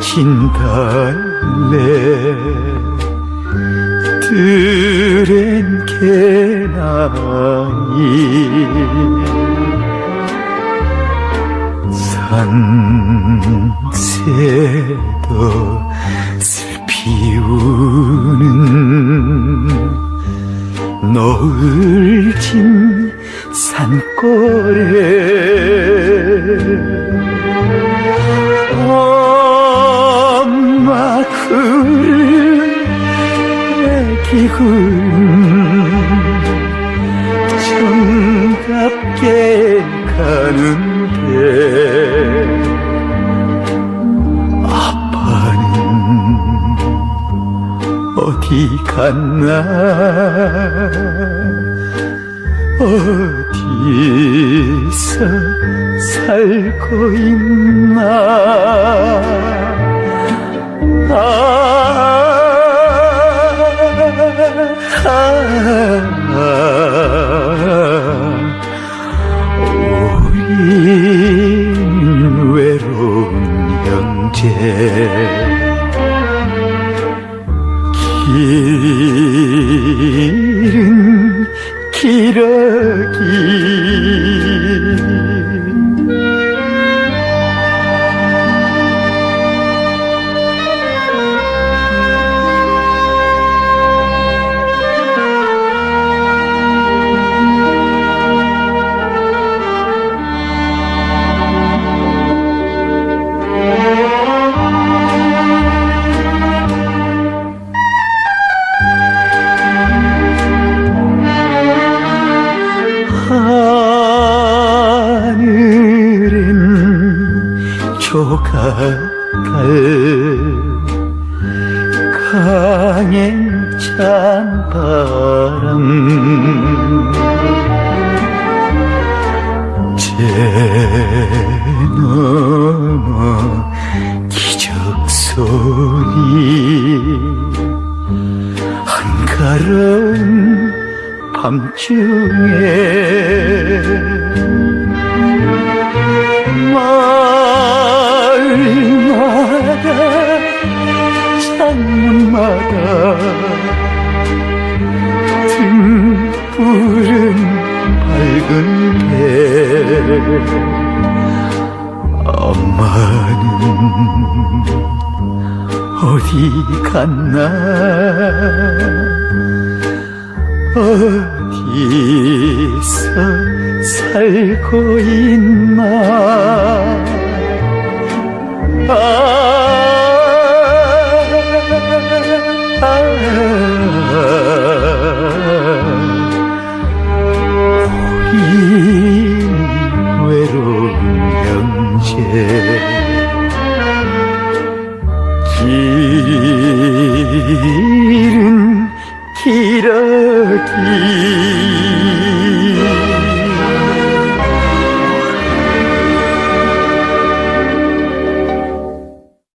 진달래 들엔 개나이 산새도 슬피 우는 노을 진 산골에 애기군 정답게 가는데 아빠는 어디 갔나? 어디서 살고 있나 길은 기러기 조각갈. 강행 찬 바람. 제 넘어 기적 소리 한가로운 밤중에 창문마다 등불은 밝은 게 엄마는 어디 갔나? 어디서 살고 있나? 아 길은 길어길